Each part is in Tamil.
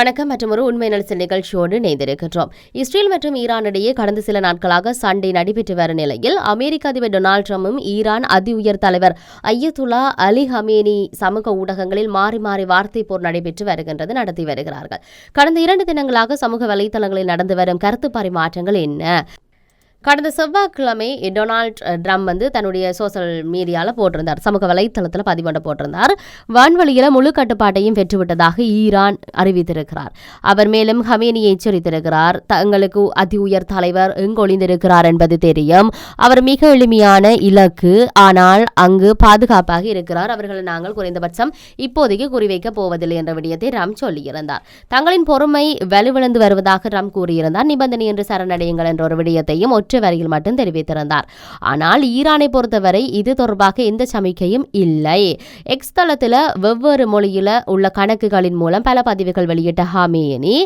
வணக்கம் மற்றும் ஒரு உண்மை நலச நிகழ்ச்சியோடு இணைந்திருக்கின்றோம். இஸ்ரேல் மற்றும் ஈரான் இடையே கடந்த சில நாட்களாக சண்டை நடைபெற்று வரும் நிலையில் அமெரிக்க அதிபர் டொனால்டு ட்ரம்பும் ஈரான் அதி உயர் தலைவர் ஐயத்துல்லா அலி ஹமேனி சமூக ஊடகங்களில் மாறி மாறி வார்த்தை போர் நடைபெற்று வருகின்றது நடத்தி வருகிறார்கள். கடந்த இரண்டு தினங்களாக சமூக வலைதளங்களில் நடந்து வரும் கருத்து பரிமாற்றங்கள் என்ன? கடந்த செவ்வாய்க்கிழமை டொனால்ட் ட்ரம்ப் வந்து தன்னுடைய சோசியல் மீடியாவில் போட்டிருந்தார். சமூக வலைத்தளத்தில் பதிவண்ட போட்டிருந்தார். வான்வழியில் முழு கட்டுப்பாட்டையும் பெற்றுவிட்டதாக ஈரான் அறிவித்திருக்கிறார். அவர் மேலும் ஹமேனியை எச்சரித்திருக்கிறார். தங்களுக்கு அதி உயர் தலைவர் எங்கொழிந்திருக்கிறார் என்பது தெரியும். அவர் மிக எளிமையான இலக்கு. ஆனால் அங்கு பாதுகாப்பாக இருக்கிறார். அவர்களை நாங்கள் குறைந்தபட்சம் இப்போதைக்கு குறிவைக்கப் போவதில்லை என்ற விடயத்தை ராம் சொல்லியிருந்தார். தங்களின் பொறுமை வலுவிழந்து வருவதாக ராம் கூறியிருந்தார். நிபந்தனை என்று சரணடையுங்கள் என்ற ஒரு விடயத்தையும் ஒற்றை வரியில் மட்டும் தெரிவித்திருந்தார். ஆனால் ஈரானை பொறுத்தவரை இது தொடர்பாக எந்த சமிக்கையும் இல்லை. எக்ஸ் தளத்தில் வெவ்வேறு மொழியில் உள்ள கணக்குகளின் மூலம் பல பதிவுகள் வெளியிட்ட ஹாமேனி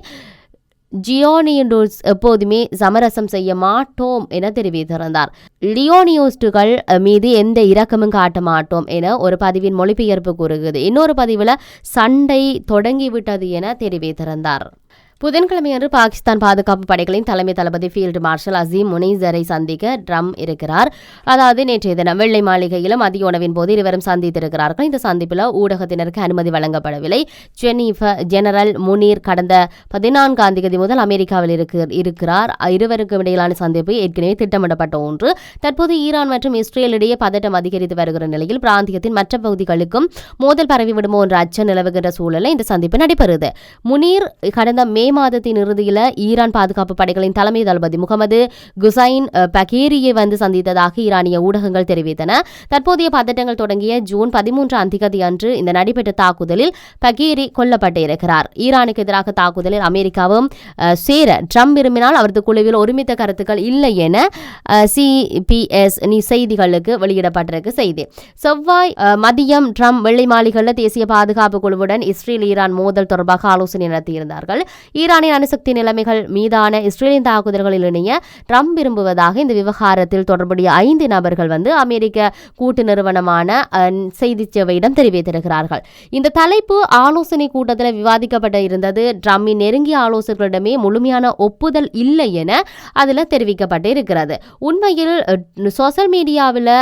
ஜியோனியோஸ் எப்போதுமே சமரசம் செய்ய மாட்டோம் என தெரிவித்திருந்தார். லியோனியோஸ்டுகள் மீது எந்த இரக்கமும் காட்ட மாட்டோம் என ஒரு பதிவின் மொழிபெயர்ப்பு கூறுகிறது. இன்னொரு பதிவில் சண்டை தொடங்கிவிட்டது என தெரிவித்திருந்தார். புதன்கிழமையன்று பாகிஸ்தான் பாதுகாப்பு படைகளின் தலைமை தளபதி ஃபீல்டு மார்ஷல் அசீம் முனைசரை சந்திக்க ட்ரம் இருக்கிறார். அதாவது நேற்றைய தினம் வெள்ளை மாளிகையிலும் மதிய உணவின் போது இருவரும் சந்தித்திருக்கிறார்கள். இந்த சந்திப்பில் ஊடகத்தினருக்கு அனுமதி வழங்கப்படவில்லை. ஜெனீஃப ஜெனரல் முனீர் கடந்த பதினான்காம் தேதி முதல் அமெரிக்காவில் இருக்கிறார். இருவருக்கும் இடையிலான சந்திப்பு ஏற்கனவே திட்டமிடப்பட்ட ஒன்று. தற்போது ஈரான் மற்றும் இஸ்ரேல் இடையே பதட்டம் அதிகரித்து வருகிற நிலையில் பிராந்தியத்தின் மற்ற பகுதிகளுக்கும் மோதல் பரவிவிடுமோ என்ற அச்சம் நிலவுகின்ற சூழலில் இந்த சந்திப்பு நடைபெறுது. முனீர் கடந்த மே மாதத்தின் இறுதியில் ஈரான் பாதுகாப்பு படைகளின் தலைமை தளபதி முகமது குசைன் பகேரியை வந்து சந்தித்ததாக ஈரானிய ஊடகங்கள் தெரிவித்தன. தற்போதைய பதட்டங்கள் தொடங்கிய ஜூன் பதிமூன்றாம் திகதி அன்று இந்த நடைபெற்ற தாக்குதலில் பகேரி கொல்லப்பட்டிருக்கிறார். ஈரானுக்கு எதிராக தாக்குதலில் அமெரிக்காவும் சேர ட்ரம்ப் விரும்பினால் அவரது குழுவில் ஒருமித்த கருத்துக்கள் இல்லை என சிபிஎஸ் செய்திகளுக்கு வெளியிடப்பட்டிருக்கு செய்தி. செவ்வாய் மதியம் ட்ரம்ப் வெள்ளை மாளிகையில் தேசிய பாதுகாப்பு குழுவுடன் இஸ்ரேல் ஈரான் மோதல் தொடர்பாக ஆலோசனை நடத்தியிருந்தார்கள். ஈரானின் அணுசக்தி நிலைமைகள் மீதான இஸ்ரேலின் தாக்குதல்களில் இணைய ட்ரம்ப் விரும்புவதாக இந்த விவகாரத்தில் தொடர்புடைய ஐந்து நபர்கள் வந்து அமெரிக்க கூட்டு நிறுவனமான செய்தி சேவையிடம் தெரிவித்திருக்கிறார்கள். இந்த தலைப்பு ஆலோசனை கூட்டத்தில் விவாதிக்கப்பட இருந்தது. ட்ரம்பின் நெருங்கிய ஆலோசகர்களிடமே முழுமையான ஒப்புதல் இல்லை என அதில் தெரிவிக்கப்பட்டு இருக்கிறது. உண்மையில் சோசியல் மீடியாவில்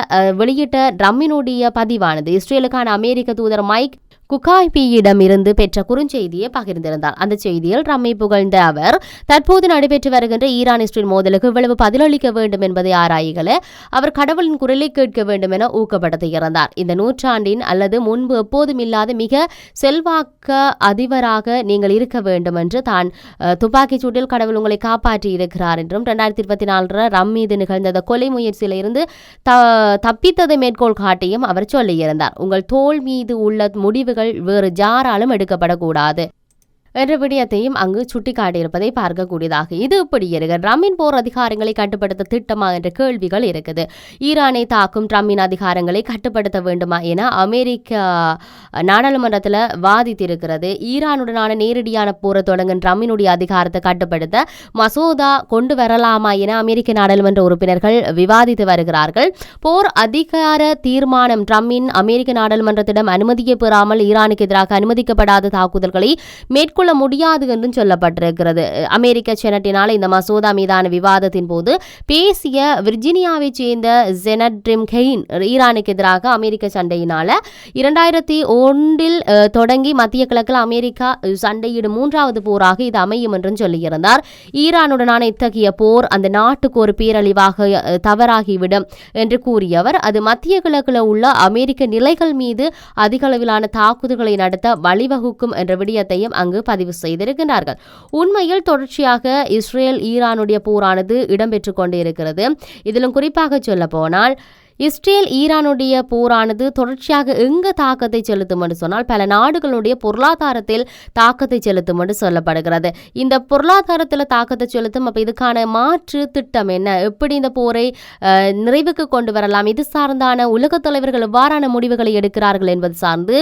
வெளியிட்ட ட்ரம்மினுடைய பதிவானது இஸ்ரேலுக்கான அமெரிக்க தூதர் மைக் குகாய்பியிடமிருந்து பெற்ற குறுஞ்செய்தியை பகிர்ந்திருந்தார். அந்த செய்தியில் ரம்மை புகழ்ந்த அவர் தற்போது நடைபெற்று வருகின்ற ஈரான் இஸ்ரேல் மோதலுக்கு இவ்வளவு பதிலளிக்க வேண்டும் என்பதை ஆராய்கள அவர் கடவுளின் குரலை கேட்க வேண்டும் என ஊக்கப்படுத்தியிருந்தார். இந்த நூற்றாண்டின் அல்லது முன்பு எப்போதும் இல்லாத மிக செல்வாக்க அதிபராக நீங்கள் இருக்க வேண்டும் என்று தான் துப்பாக்கிச் சூட்டில் கடவுள் உங்களை காப்பாற்றி இருக்கிறார் என்றும் ரெண்டாயிரத்தி இருபத்தி நாலு ரம் மீது நிகழ்ந்த கொலை முயற்சியில் இருந்து தப்பித்ததை மேற்கோள் காட்டியும் அவர் சொல்லியிருந்தார். உங்கள் தோல் மீது உள்ள முடிவுகள் வேறு ஜாராலும் எடுக்கப்படக்கூடாது. என்ற விடயத்தையும் அங்கு சுட்டிக்காட்டியிருப்பதை பார்க்கக்கூடியதாக இது இப்படி இருக்கு. ட்ரம்மின் போர் அதிகாரங்களை கட்டுப்படுத்த திட்டமா என்ற கேள்விகள் இருக்குது. ஈரானை தாக்கும் ட்ரம்மின் அதிகாரங்களை கட்டுப்படுத்த வேண்டுமா என அமெரிக்க நாடாளுமன்றத்தில் வாதித்திருக்கிறது ஈரானுடனான நேரடியான போரை தொடங்கும் ட்ரம்மினுடைய அதிகாரத்தை கட்டுப்படுத்த மசோதா கொண்டு வரலாமா என அமெரிக்க நாடாளுமன்ற உறுப்பினர்கள் விவாதித்து வருகிறார்கள். போர் அதிகார தீர்மானம் ட்ரம்மின் அமெரிக்க நாடாளுமன்றத்திடம் அனுமதியை பெறாமல் ஈரானுக்கு எதிராக அனுமதிக்கப்படாத தாக்குதல்களை மேற்கொள்ள மேற்கொள்ள முடியாது என்றும் சொல்லப்பட்டிருக்கிறது. அமெரிக்க செனட்டினால் இந்த மசோதா மீதான விவாதத்தின் போது பேசிய விர்ஜினியாவை சேர்ந்த ஜெனட்ரிம் கெயின் ஈரானுக்கு எதிராக அமெரிக்க சண்டையினால இரண்டாயிரத்தி ஒன்றில் தொடங்கி மத்திய கிழக்கில் அமெரிக்கா சண்டையிடும் மூன்றாவது போராக இது அமையும் என்றும் சொல்லியிருந்தார். ஈரானுடனான இத்தகைய போர் அந்த நாட்டுக்கு ஒரு பேரழிவாக தவறாகிவிடும் என்று கூறியவர். அது மத்திய கிழக்கில் உள்ள அமெரிக்க நிலைகள் மீது அதிக அளவிலான தாக்குதல்களை நடத்த வழிவகுக்கும் என்ற விடயத்தையும் அங்கு பதிவு செய்திருக்கிறார்கள் உண்மையில் தொடர்ச்சியாக இஸ்ரேல் ஈரானுடைய போரானது இடம்பெற்று கொண்டிருக்கிறது. இதிலும் குறிப்பாக சொல்ல போனால் இஸ்ரேல் ஈரானுடைய போரானது தொடர்ச்சியாக எங்க தாக்கத்தை செலுத்தும் என்று சொன்னால் பல நாடுகளுடைய பொருளாதாரத்தில் தாக்கத்தை செலுத்தும் என்று சொல்லப்படுகிறது. இந்த பொருளாதாரத்தில் தாக்கத்தை செலுத்தும் அப்போ இதுக்கான மாற்று திட்டம் என்ன? எப்படி இந்த போரை நிறைவுக்கு கொண்டு வரலாம்? இது சார்ந்தான உலக தலைவர்கள் எவ்வாறான முடிவுகளை எடுக்கிறார்கள் என்பது சார்ந்து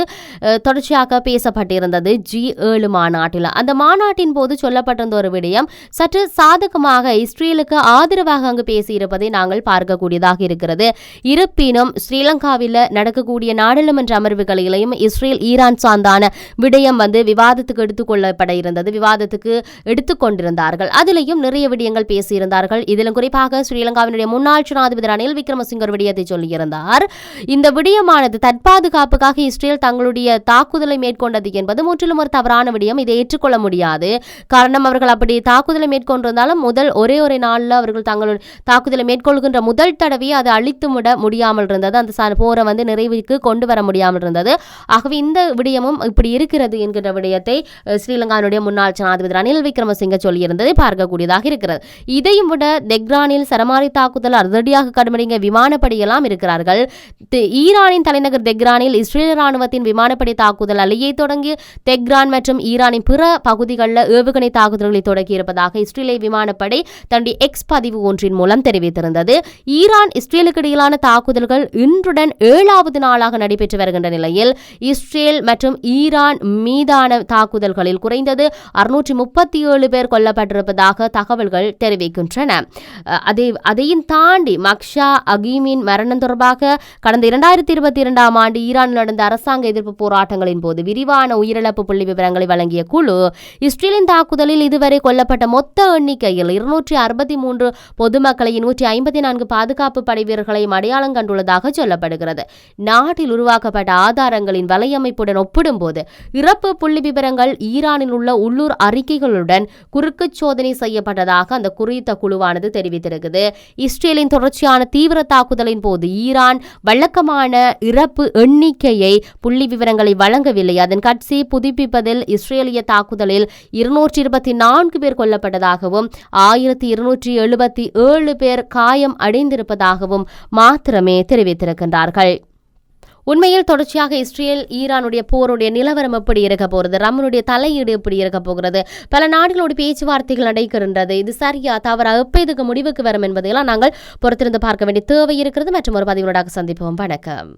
தொடர்ச்சியாக பேசப்பட்டிருந்தது ஜி ஏழு மாநாட்டில். அந்த மாநாட்டின் போது சொல்லப்பட்டிருந்த ஒரு விடயம் சற்று சாதகமாக இஸ்ரேலுக்கு ஆதரவாக அங்கு பேசியிருப்பதை நாங்கள் பார்க்கக்கூடியதாக இருக்கிறது. இருப்பினும் ஸ்ரீலங்காவில் நடக்கக்கூடிய நாடாளுமன்ற அமர்வுகளிலையும் இஸ்ரேல் ஈரான் சார்ந்தான விடயம் வந்து விவாதத்துக்கு எடுத்துக்கொள்ளப்பட இருந்தது. விவாதத்துக்கு எடுத்துக்கொண்டிருந்தார்கள் அதிலையும் நிறைய விடயங்கள் பேசியிருந்தார்கள். இதிலும் குறிப்பாக ஸ்ரீலங்காவினுடைய முன்னாள் ஜனாதிபதி ரணில் விக்ரமசிங்க ஒரு விடயத்தை சொல்லியிருந்தார். இந்த விடயமானது தற்பாதுகாப்புக்காக இஸ்ரேல் தங்களுடைய தாக்குதலை மேற்கொண்டது என்பது முற்றிலும் ஒரு தவறான விடயம். இதை ஏற்றுக்கொள்ள முடியாது. காரணம் அவர்கள் அப்படி தாக்குதலை மேற்கொண்டிருந்தாலும் முதல் ஒரே ஒரு நாளில் அவர்கள் தங்களுடைய தாக்குதலை மேற்கொள்கின்ற முதல் தடவையை அதை அழித்துமிட முடியாமல் இருந்தது. அந்த போரை வந்து நிறைவுக்கு கொண்டு வர முடியாமல் இருந்தது. ஆகவே இந்த விடயமும் இப்படி இருக்கிறது என்கின்ற விடயத்தை ஸ்ரீலங்காவினுடைய முன்னாள் ஜனாதிபதி ரணில் விக்ரமசிங்க சொல்லியிருந்ததை பார்க்கக்கூடியதாக இருக்கிறது. இதையும் விட தெக்ரானில் சரமாரி தாக்குதல் அதிரடியாக கடுமடிங்க விமானப்படையெல்லாம் இருக்கிறார்கள். ஈரானின் தலைநகர் தெக்ரானில் இஸ்ரேல் ராணுவத்தின் விமானப்படை தாக்குதல் அலையை தொடங்கி தெக்ரான் மற்றும் ஈரானின் பிற பகுதிகளில் ஏவுகணை தாக்குதல்களை தொடங்கி இருப்பதாக இஸ்ரேலிய விமானப்படை தன்னுடைய எக்ஸ் பதிவு ஒன்றின் மூலம் தெரிவித்திருந்தது. ஈரான் இஸ்ரேலுக்கு இடையிலான தாக்குதல்கள் இன்றுடன் ஏழாவது நாளாக நடைபெற்று வருகின்ற நிலையில் இஸ்ரேல் மற்றும் ஈரான் மீதான தாக்குதல்களில் குறைந்தது அறுநூற்றி முப்பத்தி ஏழு பேர் கொல்லப்பட்டிருப்பதாக தகவல்கள் தெரிவிக்கின்றன. அதே அதையும் தாண்டி மக்ஷா அகீமின் மரணம் தொடர்பாக கடந்த இரண்டாயிரத்தி இருபத்தி இரண்டாம் ஆண்டு ஈரானில் நடந்த அரசாங்க எதிர்ப்பு போராட்டங்களின் போது விரிவான உயிரிழப்பு புள்ளி விவரங்களை வழங்கிய குழு இஸ்ரேலின் தாக்குதலில் இதுவரை கொல்லப்பட்ட மொத்த எண்ணிக்கையில் இருநூற்றி அறுபத்தி மூன்று பொதுமக்களை நூற்றி ஐம்பத்தி நான்கு பாதுகாப்பு படை வீரர்களையும் அடையாளம் கண்டுள்ளதாக சொல்லப்படுகிறது. நாட்டில் உருவாக்கப்பட்ட ஆதாரங்களின் வலையமைப்புடன் ஒப்பிடும்போது இறப்பு புள்ளி விவரங்கள் ஈரானில் உள்ள உள்ளூர் அறிக்கைகளுடன் குறுக்கு சோதனை செய்யப்பட்டதாக அந்த குறித்த குழுவானது தெரிவித்திருக்குது. இஸ்ரேலின் தொடர்ச்சியான தீவிர தாக்குதலின் போது ஈரான் வழக்கமான இறப்பு எண்ணிக்கையை புள்ளி விவரங்களை வழங்கவில்லை. அதன் கட்சி புதுப்பிப்பதில் இஸ்ரேலிய தாக்குதலில் இருநூற்றி இருபத்தி நான்கு பேர் கொல்லப்பட்டதாகவும் ஆயிரத்தி இருநூற்றி எழுபத்தி ஏழு பேர் காயம் அடைந்திருப்பதாகவும் மாத்திரமே தெரிவித்திருக்கின்றார்கள். உண்மையில் தொடர்ச்சியாக இஸ்ரேல் ஈரானுடைய போருடைய நிலவரம் எப்படி இருக்க போகிறது? ரம்மனுடைய தலையீடு எப்படி இருக்க போகிறது? பல நாடுகளோட பேச்சுவார்த்தைகள் நடைபெறுகின்றது. இது சரியா தவறா? எப்போ இதுக்கு முடிவுக்கு வரும் என்பதையெல்லாம் நாங்கள் பொறுத்திருந்து பார்க்க வேண்டிய தேவை இருக்கிறது. மற்றும் ஒரு பதிவுடன் சந்திப்போம். வணக்கம்.